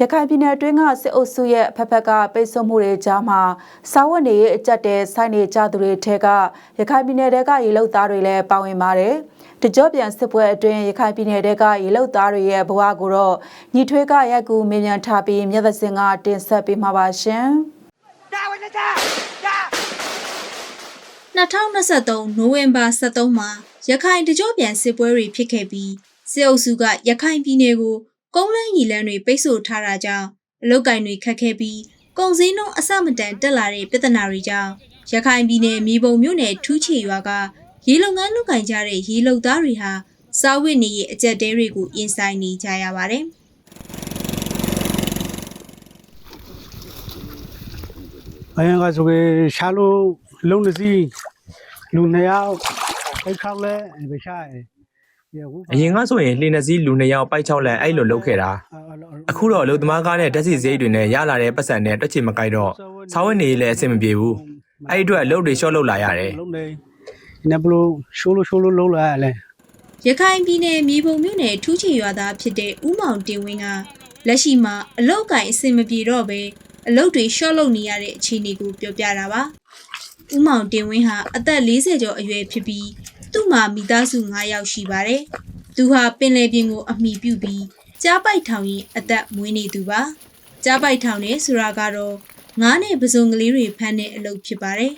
ရခိုင်ပြည်နယ်တွင်းကစစ်အုပ်စုရဲ့ဖက်ဖက်ကပိတ်ဆို့မှုတွေကြားမှာစာဝတ်နေရေးအကျက်တဲဆိုင်နေကြသူတွေထဲကရခိုင်ပြည်နယ်တဲကရေလုံသားတွေလည်းပါဝင်ပါတယ်။တကြောပြန်စစ်ပွဲအတွင်းရခိုင်ပြည်နယ်တဲကရေလုံသားတွေရဲ့ဘဝကိုတော့ညီထွေးကရက်ကူမေမြန်ထားပြီးမြတ်သစင်ကတင်ဆက်ပေးမှာပါရှင်။ဒါဝင်ကြ2023နိုဝင်ဘာ23မှာရခိုင်တကြောပြန်စစ်ပွဲတွေဖြစ်ခဲ့ပြီးစစ်အုပ်စုကရခိုင်ပြည်နယ်ကို ကုန်းလန်းရီလန်းတွေပိတ်ဆို့ထားတာကြောင့်အလုတ်ကင်တွေခတ်ခဲ့ပြီးကုန်စည်နှုန်းအဆမတန်တက်လာတဲ့ပြဿနာတွေကြောင့်ရခိုင်ပြည်နယ်မြေပုံမြို့နယ်ထူးချေရွာကရေလုံငန်းလုကင်ကြတဲ့ရေလုံသားတွေဟာစားဝတ်နေရေးအကြက်တဲတွေကိုရင်ဆိုင်နေကြရပါတယ်။အရင်ကဆိုရင်ရှာလို့လုံးနေစီလူနှစ်ယောက်အိတ်ခေါက်လဲပဲရှာရ အရင်ကဆိုရင်လှေနှစ်စီးလူနှစ်ယောက်ပိုက်ချောက်လန်အဲ့လိုလုပ်ခဲ့တာအခုတော့အလုပ်သမားကားနဲ့ဓာတ်ဆီစရိတ်တွေနဲ့ရလာတဲ့ပတ်စံနဲ့တွက်ချင်မကိုက်တော့စားဝတ်နေရေးလည်းအဆင်မပြေဘူးအဲ့ဒီအတွက်အလုပ်တွေရှော့လုပ်လာရတယ်လုံးနေနေဘလို့ရှိုးလို့ရှိုးလို့လုံးလာလဲရခိုင်ပြည်နယ်မြေပုံမြို့နယ်ထူးချေရွာသားဖြစ်တဲ့ဦးမောင်တင်ဝင်းကလက်ရှိမှာအလုတ်ကင်အဆင်မပြေတော့ပဲအလုတ်တွေရှော့လုပ်နေရတဲ့အခြေအနေကိုပြောပြတာပါ။ဦးမောင်တင်ဝင်းဟာအသက်40ကျော်အရွယ်ဖြစ်ပြီး သူ့မှာမိသားစု9ယောက်ရှိပါတယ်။သူဟာပင်လယ်ပြင်ကိုအမိပြုပြီးကြားပိုက်ထောင်ရင်အသက်မွေးနေသူပါ။ကြားပိုက်ထောင်နေဆိုတာကတော့ငားနဲ့ပစုံကလေးတွေဖမ်းတဲ့အလုပ်ဖြစ်ပါတယ်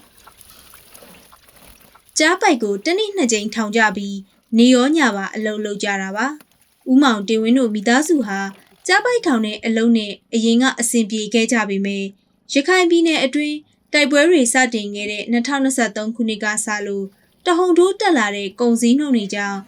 ။ကြားပိုက်ကိုတစ်နေ့နှစ်ကြိမ်ထောင်ကြပြီးနေရောညပါအလုပ်လုပ်ကြတာပါ။ဦးမောင်တင်ဝင်းတို့မိသားစုဟာကြားပိုက်ထောင်တဲ့အလုံးနဲ့အရင်ကအဆင်ပြေခဲ့ကြပေမယ့်ရခိုင်ပြည်နယ်အတွင်းတိုက်ပွဲတွေစတင်ခဲ့တဲ့2023ခုနှစ်ကစလို့ တဟုန်ထိုးတက်လာတဲ့ကုန်စည်နှုန်းတွေကြောင့်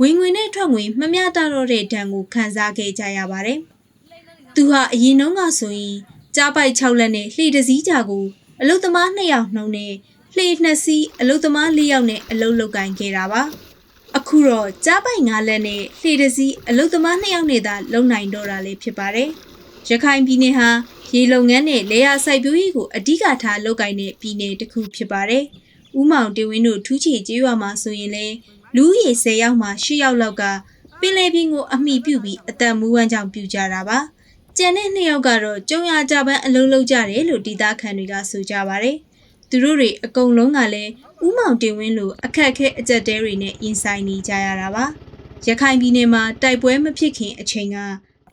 ဝင်ငွေနဲ့ထွက်ငွေမမျှတတော့တဲ့ဒဏ်ကိုခံစားခဲ့ကြရပါတယ်။သူဟာအရင်တုန်းကဆိုရင်ကြားပိုက်6လက်နဲ့လှေတစ်စီးကြာကိုအလုသမား2ယောက်နှုံနဲ့လှေ2စီးအလုသမား4ယောက်နဲ့အလုလုတ်ကင်ခဲ့တာပါ။အခုတော့ကြားပိုက်၅လက်နဲ့လှေတစ်စီးအလုသမား2ယောက်နဲ့သာလုံနိုင်တော့တာလည်းဖြစ်ပါတယ်။ရခိုင်ပြည်နယ်ဟာရေလုံငန်းနဲ့လေယာစိုက်ပျိုးရေးကိုအဓိကထားလုပ်ကိုင်တဲ့ပြည်နယ်တစ်ခုဖြစ်ပါတယ်။ ဦးမောင်တင်ဝင်းတို့ထူးချေကျေးရွာမှာဆိုရင်လည်းလူဦးရေ10ယောက်မှ10ယောက်လောက်ကပင်လယ်ပြင်ကိုအမိပြုပြီးအသက်မူးဝမ်းကြောင်ပြူကြတာပါ။ကျန်တဲ့2ယောက်ကတော့ကျုံရကြပန်းအလုံးလုံးကြတယ်လို့ဒေသခံတွေကဆိုကြပါတယ်။သူတို့တွေအကုန်လုံးကလည်းဥမောင်တင်ဝင်းလိုအခက်အခဲအကြက်တဲတွေနဲ့ရင်ဆိုင်နေကြရတာပါရခိုင်ပြည်နယ်မှာတိုက်ပွဲမဖြစ်ခင်အချိန်က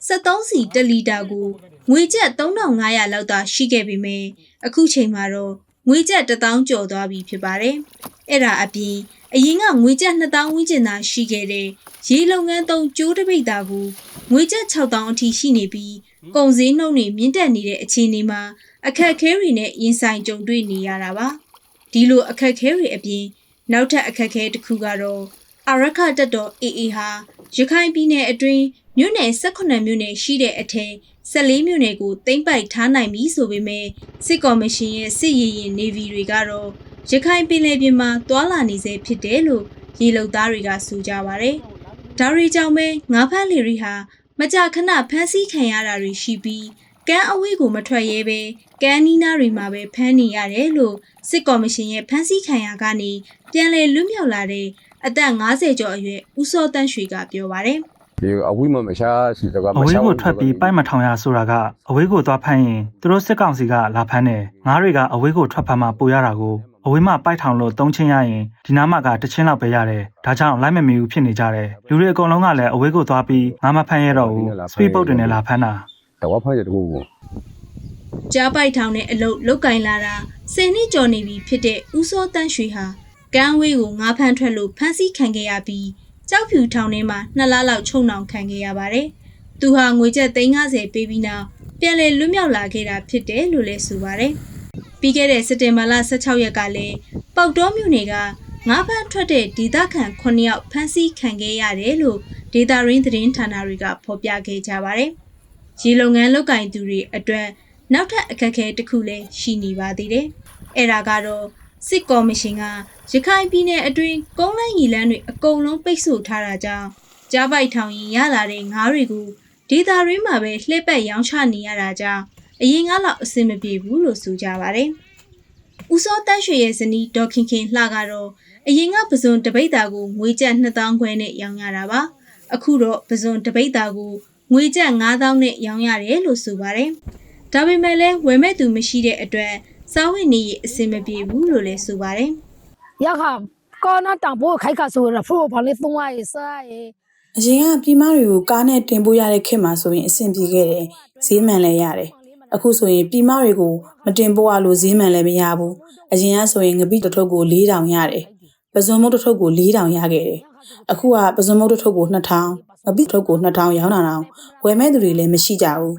73စီ1လီတာကိုငွေကျပ်3500လောက်သာရှိခဲ့ပေမယ့်အခုချိန်မှာတော့ ငွေကျပ်1000ကျော်သွားပြီဖြစ်ပါတယ်အဲ့ဒါအပြင်အရင်ကငွေကျပ်2000ဝန်းကျင်သာရှိခဲ့တဲ့ရေလုပ်ငန်းသုံးကျိုးတပိတ်တာကိုငွေကျပ်6000အထိရှိနေပြီးကုန်စည်နှုန်းတွေမြင့်တက်နေတဲ့အခြေအနေမှာအခက်အခဲတွေနဲ့ရင်ဆိုင်ကြုံတွေ့နေရတာပါဒီလိုအခက်အခဲတွေအပြင် နောက်ထပ်အခက်အခဲတစ်ခုကတော့အာရခတက်တော် AA ဟာ ရခိုင်ပြည်နယ်အတွင်းမြို့နယ်18မြို့နယ်ရှိတဲ့အထက်14မြို့နယ်ကိုသိမ်းပိုက်ထားနိုင်ပြီဆိုပေမဲ့စစ်ကော်မရှင်ရဲ့စစ်ရေးရင် Navy တွေကတော့ရခိုင်ပြည်နယ်ပြင်မှာတွာလာနေစေဖြစ်တယ်လို့ရေလုံသားတွေကဆိုကြပါတယ်။ဒါတွေကြောင့်ပဲငါးဖမ်းလီရီဟာမကြာခဏဖမ်းဆီးခံရတာတွေရှိပြီးကမ်းအဝေးကိုမထွက်ရဲပဲကမ်းနီးနားတွေမှာပဲဖမ်းနေရတယ်လို့စစ်ကော်မရှင်ရဲ့ဖမ်းဆီးခံရကနေပြန်လည်လွတ်မြောက်လာတဲ့ အသက်50ကျော်အရွယ်ဦးစောတန်းရွှေကပြောပါတယ်ဒီအဝိမမရှာစီတကအဝေးကိုထွက်ပြီးပိုက်မထောင်ရဆိုတာကအဝေးကိုသွားဖမ်းရင်သူတို့စစ်ကောင်စီကလာဖမ်းတယ်ငါးတွေကအဝေးကိုထွက်ဖမ်းမှပိုရတာကိုအဝေးမှာပိုက်ထောင်လို့သုံးချင်းရရင်ဒီနားမှာကတစ်ချင်းလောက်ပဲရတယ်ဒါကြောင့်လိုက်မမီဘူးဖြစ်နေကြတယ်လူတွေအကုန်လုံးကလည်းအဝေးကိုသွားပြီးငါးမဖမ်းရတော့ဘူးစပီပုတ်တွေနဲ့လာဖမ်းတာတော့ဖမ်းရတကူကို။ကြားပိုက်ထောင်တဲ့အလုတ်လုတ်ကင်လာတာ10နှစ်ကျော်နေပြီဖြစ်တဲ့ဦးစောတန်းရွှေဟာ ကမ်းဝေးကိုငါးဖမ်းထွက်လို့ဖမ်းဆီးခံခဲ့ရပြီးကြောက်ဖြူထောင်ထဲမှာနှစ်လလောက်ချုံနှောင်ခံခဲ့ရပါတယ်။သူဟာငွေကျပ်350ပေးပြီးနောက်ပြန်လည်လွတ်မြောက်လာခဲ့တာဖြစ်တယ်လို့လည်းဆိုပါတယ်။ပြီးခဲ့တဲ့စက်တင်ဘာလ16ရက်ကလည်းပေါက်တော်မြို့နယ်ကငါးဖမ်းထွက်တဲ့ဒေသခံ9ယောက်ဖမ်းဆီးခံခဲ့ရတယ်လို့ဒေတာရင်းသတင်းဌာနတွေကဖော်ပြခဲ့ကြပါတယ်။ရေလုံငန်းလုတ်ကင်သူတွေအတွက်နောက်ထပ်အခက်အခဲတစ်ခုလည်းရှိနေပါသေးတယ်။အဲ့ဒါကတော့ စစ်ကော်မရှင်ကရခိုင်ပြည်နယ်အတွင်းကုန်းလန်းရီလန်းတွေအကုန်လုံးပိတ်ဆို့ထားတာကြောင့်ကြားပိုက်ထောင်ရင်ရလာတဲ့ငါးတွေကိုဒေတာရင်းမှာပဲလှည့်ပတ်ရောင်းချနေရတာကြောင့်အရင်ကလောက်အဆင်မပြေဘူးလို့ဆိုကြပါတယ်။ဦးစောတန်းရွှေရဲ့ဇနီးဒေါ်ခင်ခင်လှကတော့အရင်ကပဇွန်တပိတ်တာကိုငွေကျပ်2000ခွဲနဲ့ရောင်းရတာပါ။အခုတော့ပဇွန်တပိတ်တာကိုငွေကျပ်9000နဲ့ရောင်းရတယ်လို့ဆိုပါတယ်။ဒါပေမဲ့လည်းဝယ်မဲ့သူမရှိတဲ့အတွက် စားဝတ်နေရေးအဆင်မပြေဘူးလို့လည်းဆိုပါတယ်။ရခကောနာတောင်ဖို့ခိုက်ခါဆိုရဖို့ဘာလဲသုံးရည်စားရည်အရင်ကပြည်မတွေကိုကားနဲ့တင်ပို့ရတဲ့ခေတ်မှာဆိုရင်အဆင်ပြေခဲ့တယ်ဈေးမှန်လည်းရတယ်အခုဆိုရင်ပြည်မတွေကိုမတင်ပို့ရလို့ဈေးမှန်လည်းမရဘူးအရင်ကဆိုရင်ငပိတစ်ထုပ်ကို4000ရတယ်ပဇွန်မုတ်တစ်ထုပ်ကို4000ရခဲ့တယ်အခုကပဇွန်မုတ်တစ်ထုပ်ကို2000ငပိတစ်ထုပ်ကို2000ရောင်းတာတော့ဝယ်မဲ့သူတွေလည်းမရှိကြဘူး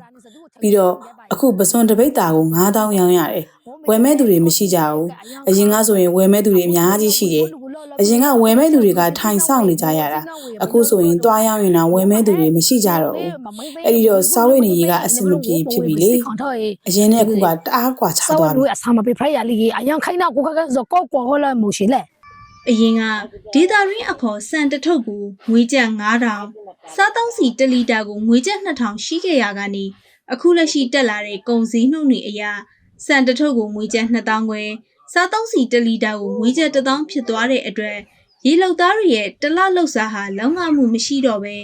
ပြီးတော့အခုပဇွန်တစ်ပိတ်တာကို9000ရောင်းရတယ် ဝယ်မဲ့သူတွေမရှိကြဘူးအရင်ကဆိုရင်ဝယ်မဲ့သူတွေအများကြီးရှိတယ်အရင်ကဝယ်မဲ့သူတွေကထိုင်ဆောင်နေကြရတာအခုဆိုရင်တွားရောက်ရင်တော့ဝယ်မဲသူတွေမရှိကြတော့ဘူးအဲ့ဒီတော့စားဝတ်နေရေးကအဆင်မပြေဖြစ်ပြီလေခေါတော့ရည်အရင်နဲ့အခုကတအားကွာခြားစောသွားပြီလို့အဆာမပေးဖရရလီအရင်ခိုင်းတော့ကိုကကဇကောကွာဟောလာမိုရှိလေအရင်ကဒေတာရင်းအခေါ်စံတစ်ထုပ်ကိုငွေကျပ်9000စားတောင်းစီ1လီတာကိုငွေကျပ်2000ရှိခဲ့ရကနေအခုလက်ရှိတက်လာတဲ့ကုန်စည်နှုန်းတွေအရ စံတစ်ထုပ်ကိုငွေကျပ်2000ခွဲစားတောင်းစီ1လီတာကိုငွေကျပ်1000ဖြစ်သွားတဲ့အတွက်ရေလောက်သားတွေရဲ့တစ်လလောက်စားဟာလောင်းငမှုမရှိတော့ပဲ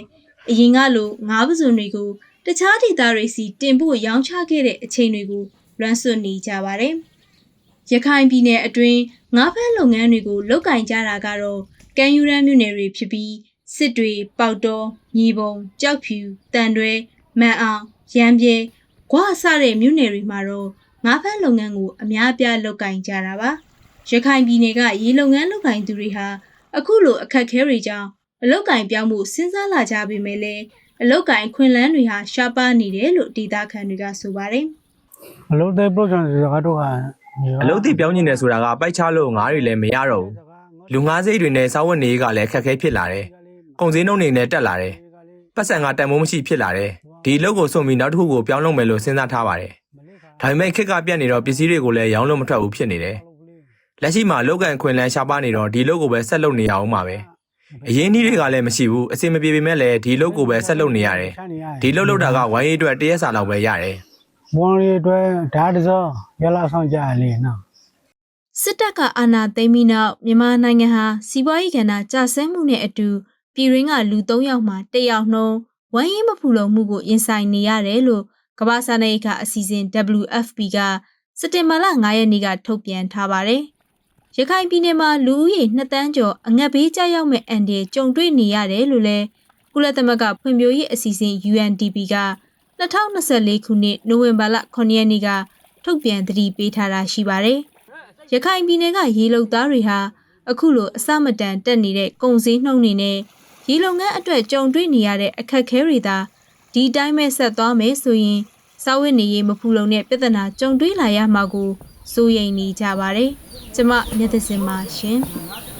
အရင်ကလိုငါးပစုံတွေကိုတခြားဒေတာတွေစီတင်ဖို့ရောင်းချခဲ့တဲ့အချိန်တွေကိုလွှမ်းဆွနေကြပါတယ်။ရခိုင်ပြည်နယ်အတွင်းငါးဖက်လုပ်ငန်းတွေကိုလုပ်ကင်ကြတာကတော့ကံယူရမ်းမြို့နယ်တွေဖြစ်ပြီးစစ်တွေပေါက်တော်မြေပုံကြောက်ဖြူတန်တွဲမန်အောင်ရမ်းပြဲဂွအစတဲ့မြို့နယ်တွေမှာတော့ ငါးဖက်လုပ်ငန်းကိုအများအပြားလုပ်ကင်ကြတာပါရခိုင်ပြည်နယ်ကရေလုပ်ငန်းလုပ်ကင်သူတွေဟာအခုလိုအခက်အခဲတွေကြောင့်အလုပ်ကင်ပြောင်းမှုစဉ်းစားလာကြပေမဲ့လည်းအလုပ်ကင်ခွင်လန်းတွေဟာရှားပါနေတယ်လို့ဒေတာခန်တွေကဆိုပါတယ်အလုံးသေး project တွေကတော့ဟာအလုပ်သစ်ပြောင်းကျင်တယ်ဆိုတာကပိုက်ချလို့ငါးတွေလည်းမရတော့ဘူးလူငါးစိတ်တွေနဲ့စားဝတ်နေရေးကလည်းခက်ခဲဖြစ်လာတယ်ကုန်စည်နှုန်းတွေနဲ့တက်လာတယ်ပတ်စံကတန်မိုးမရှိဖြစ်လာတယ်ဒီအလုပ်ကိုစွန့်ပြီးနောက်တစ်ခုကိုပြောင်းလုပ်မယ်လို့စဉ်းစားထားပါတယ် ဒါပေမဲ့ခက်ကပြတ်နေတော့ပစ္စည်းတွေကိုလည်းရောင်းလို့မထွက်ဘူးဖြစ်နေတယ်လက်ရှိမှာလောက်ကန်ခွင်လန်းရှားပါနေတော့ဒီလုပ်ကိုပဲဆက်လုပ်နေရအောင်ပါပဲအရင်နည်းတွေကလည်းမရှိဘူးအစင်မပြေပေမဲ့လည်းဒီလုပ်ကိုပဲဆက်လုပ်နေရတယ်ဒီလုပ်လုပ်တာကဝိုင်းရေးအတွက်တရက်စာလောက်ပဲရတယ်ဘွန်ရီအတွက်ဓာတ်တစောရလာဆောင်ကြလေနော်စစ်တပ်ကအာဏာသိမ်းပြီးနောက်မြန်မာနိုင်ငံဟာစီးပွားရေးကဏ္ဍကျဆင်းမှုနဲ့အတူပြည်ရင်းကလူ၃ယောက်မှ၁ယောက်နှုန်းဝမ်းရေးမဖူလုံမှုကိုရင်ဆိုင်နေရတယ်လို့ ကမ္ဘာ့စားနပ်ရိက္ခာအစီအစဉ် WFP ကစက်တင်ဘာလ9ရက်နေ့ကထုတ်ပြန်ထားပါတယ်။ရခိုင်ပြည်နယ်မှာလူဦးရေ2တန်းကျော်အငတ်ဘေးကြောက်ရောက်မဲ့အန်ဒီကြုံတွေ့နေရတယ်လို့လည်းကုလသမဂ္ဂဖွံ့ဖြိုးရေးအစီအစဉ် UNDP က2024ခုနှစ်နိုဝင်ဘာလ9ရက်နေ့ကထုတ်ပြန်သတိပေးထားတာရှိပါတယ်။ရခိုင်ပြည်နယ်ကရေလုံသားတွေဟာအခုလိုအစမတန်တက်နေတဲ့ကုန်စည်နှုန်းတွေနဲ့ရေလုံငန်းအတွက်ကြုံတွေ့နေရတဲ့အခက်အခဲတွေသာ ဒီတိုင်းပဲဆက်သွားမယ်ဆိုရင်စာဝတ်နေရေးမဖူလုံတဲ့ပြဿနာကြုံတွေ့လာရမှာကိုစိုးရိမ်နေကြပါတယ်။ကျမမျက်သစင်ပါရှင်။